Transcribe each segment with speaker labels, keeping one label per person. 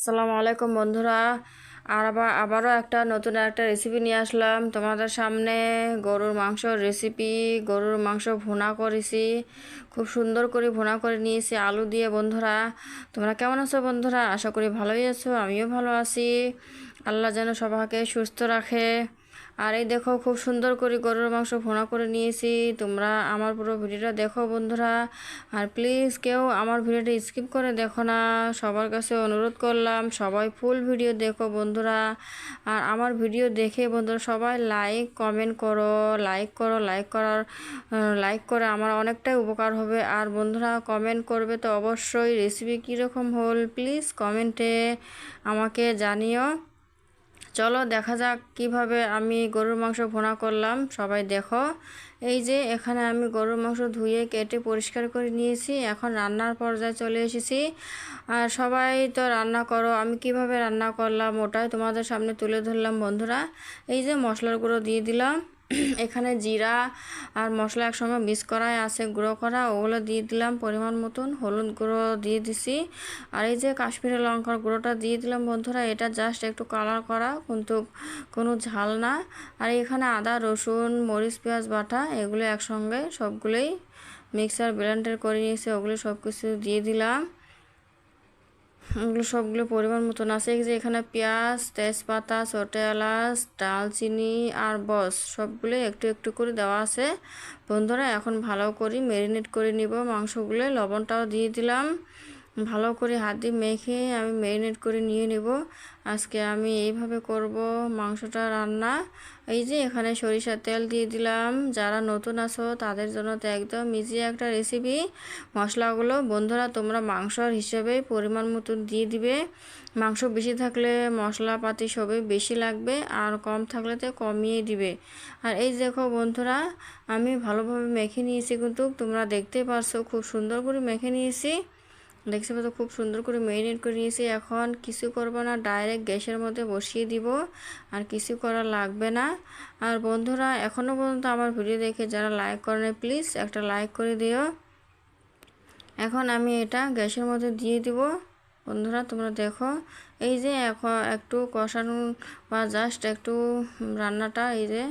Speaker 1: আসসালামু আলাইকুম, বন্ধুরা। আর আবার, আবারও একটা নতুন একটা রেসিপি নিয়ে আসলাম। তোমাদের সামনে গরুর মাংসর রেসিপি গরুর মাংস ভুনা করেছি। খুব সুন্দর করে ভুনা করে নিয়েছি আলু দিয়ে, বন্ধুরা। তোমরা কেমন আছো, বন্ধুরা? আশা করি ভালোই আছো, আমিও ভালো আছি। আল্লাহ যেন সবাইকে সুস্থ রাখে। আর এই দেখো খুব সুন্দর করে গরুর মাংস ভোনা করে নিয়েছি। তোমরা আমার পুরো ভিডিওটা দেখো বন্ধুরা। আর প্লিজ কেউ আমার ভিডিওটা স্কিপ করে দেখো না। সবার কাছে অনুরোধ করলাম, সবাই ফুল ভিডিও দেখো বন্ধুরা। আর আমার ভিডিও দেখে বন্ধুরা সবাই লাইক কমেন্ট করো লাইক করো লাইক করার লাইক করে আমার অনেকটাই উপকার হবে। আর বন্ধুরা কমেন্ট করবে তো অবশ্যই রেসিপি কীরকম হল প্লিজ কমেন্টে আমাকে জানিও। চলো দেখা যাক কীভাবে আমি গরুর মাংস ভোনা করলাম। সবাই দেখো। এই যে এখানে আমি গরুর মাংস ধুয়ে কেটে পরিষ্কার করে নিয়েছি। এখন রান্নার পর্যায়ে চলে এসেছি। আর সবাই তো রান্না করো, আমি কীভাবে রান্না করলাম ওটাই তোমাদের সামনে তুলে ধরলাম বন্ধুরা। এই যে মশলার গুঁড়ো দিয়ে দিলাম। এখানে জিরা আর মশলা একসঙ্গে মিক্স করাই আছে, গুঁড়ো করা। ওগুলো দিয়ে দিলাম পরিমাণ মতন। হলুদ গুঁড়ো দিয়ে দিছি। আর এই যে কাশ্মীরি লঙ্কার গুঁড়োটা দিয়ে দিলাম বন্ধুরা, এটা জাস্ট একটু কালার করা, কিন্তু কোনো ঝাল না। আর এখানে আদা, রসুন, মরিচ, পেঁয়াজ, বাটা, এগুলো একসঙ্গে সবগুলোই মিক্সার ব্লেন্ডার করে নিয়েছে, ওগুলো সব কিছু দিয়ে দিলাম। ওগুলো সবগুলো পরিমাণ মতন আছে। যে এখানে পেঁয়াজ, তেজপাতা, ছোটো এলাচ, ডালচিনি আর বস সবগুলো একটু একটু করে দেওয়া আছে। বন্ধুরা, এখন ভালো করে ম্যারিনেট করে নিব। মাংসগুলো, লবণটাও দিয়ে দিলাম। ভালো করে হাত দিয়ে মেখে আমি ম্যারিনেট করে নিয়ে নেব। আজকে আমি এইভাবে করব মাংসটা রান্না। এই যে এখানে সরিষার তেল দিয়ে দিলাম। যারা নতুন আছো, তাদের জন্য তো একদম ইজি একটা রেসিপি মশলাগুলো বন্ধুরা তোমরা মাংসর হিসেবে পরিমাণ মতো দিয়ে দিবে। মাংস বেশি থাকলে মশলাপাতি সবই বেশি লাগবে, আর কম থাকলে তো কমিয়ে দিবে। আর এই দেখো বন্ধুরা, আমি ভালোভাবে মেখে নিয়েছি কিন্তু তোমরা দেখতে পারছ, খুব সুন্দর করে মেখে নিয়েছি। দেখছি তো খুব সুন্দর করে মেরিনেট করে নিয়েছি। এখন কিছু করব না ডাইরেক্ট গ্যাসের মধ্যে বসিয়ে দিব। আর কিছু করা লাগবে না। আর বন্ধুরা এখনও পর্যন্ত আমার ভিডিও দেখে যারা লাইক করে করেন প্লিজ একটা লাইক করে দিও। এখন আমি এটা গ্যাসের মধ্যে দিয়ে দিব। বন্ধুরা, তোমরা দেখো, এই যে এখন একটু কষানো বা জাস্ট একটু রান্নাটা, এই যে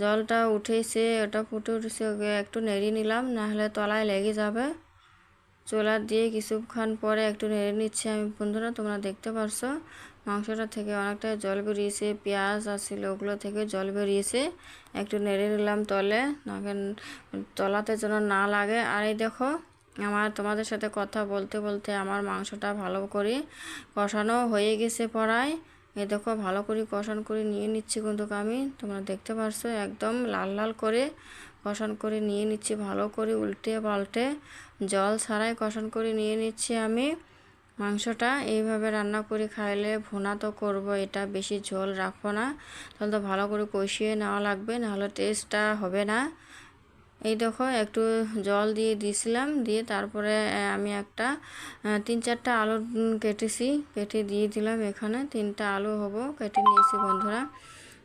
Speaker 1: জলটা উঠেছে, ওটা ফুটে উঠেছে একটু নেড়ে নিলাম, নাহলে তলায় লেগে যাবে। চোলা দিয়ে কিছুক্ষণ পরে একটু নেড়ে নিচ্ছি আমি। বন্ধুরা, তোমরা দেখতে পারছ, মাংসটা থেকে অনেকটা জল বেরিয়েছে, পেঁয়াজ আছিল ওগুলো থেকে জল বেরিয়েছে। একটু নেড়ে নিলাম তলে নাকে তলাতে যেন না লাগে। আর এই দেখো, আমার তোমাদের সাথে কথা বলতে বলতে আমার মাংসটা ভালো করে কষানো হয়ে গেছে পড়ায়। এ দেখো, ভালো করে কষান করে নিয়ে নিচ্ছি কিন্তু আমি। তোমরা দেখতে পারছ, একদম লাল লাল করে কষান করে নিয়ে নিচ্ছি, ভালো করে উল্টে পাল্টে জল ছাড়াই কষান করে নিয়ে নিচ্ছি আমি। মাংসটা এইভাবে রান্না করে খাইলে ভুনা তো করব, এটা বেশি ঝোল রাখব না। তাহলে তো ভালো করে কষিয়ে নেওয়া লাগবে, নাহলে টেস্টটা হবে না। এই দেখো, একটু জল দিয়ে দিয়েছিলাম, দিয়ে তারপরে আমি একটা তিন চারটা আলু কেটেছি, কেটে দিয়ে দিলাম এখানে, তিনটা আলু হব, কেটে নিয়েছি বন্ধুরা।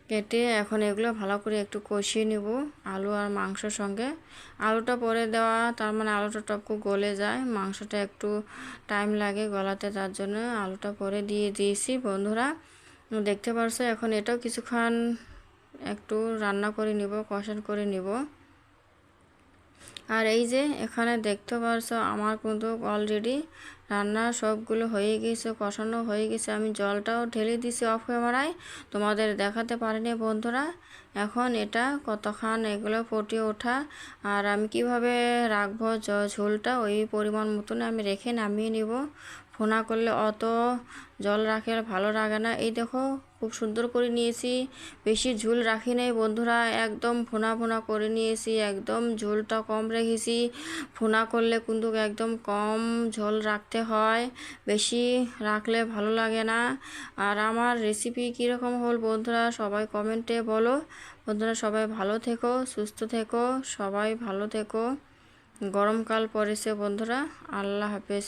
Speaker 1: কেটে এখন এগুলো ভালো করে একটু কষিয়ে নেব, আলু আর মাংসর সঙ্গে। আলুটা পরে দেওয়া, তার মানে আলুটা টপকু গলে যায়। মাংসটা একটু টাইম লাগে গলাতে, তার জন্য আলুটা পরে দিয়ে দিয়েছি। বন্ধুরা, দেখতে পারছ, এখন এটাও কিছুক্ষণ একটু রান্না করে নিব, কষান করে নিব। আর এই যে, এখানে দেখতে পারছ, আমার কিন্তু অলরেডি রান্না সবগুলো হয়ে গেছে, কষানো হয়ে গেছে। আমি জলটাও ঢেলে দিছি অফ ক্যামেরায়। তোমাদের দেখাতে পারিনি বন্ধুরা। এখন এটা কতক্ষণ এগুলো ফুটিয়ে ওঠা আর আমি কীভাবে রাখব ঝোলটা ওই পরিমাণ মতন আমি রেখে নামিয়ে নিব। ফোনা করলে অত জল রাখে ভালো লাগে না। এই দেখো খুব সুন্দর করে নিয়েছি। বেশি ঝুল রাখি নাই বন্ধুরা, একদম ফোনা ফোনা করে নিয়েছি, একদম ঝোলটা কম রেখেছি। ফোনা করলে কিন্তু একদম কম ঝোল রাখতে হয়, বেশি রাখলে ভালো লাগে না। আর আমার রেসিপি কীরকম হল বন্ধুরা, সবাই কমেন্টে বলো। বন্ধুরা, সবাই ভালো থেকো, সুস্থ থেকো, সবাই ভালো থেকো। গরমকাল পড়েছে বন্ধুরা, আল্লাহ হাফেজ।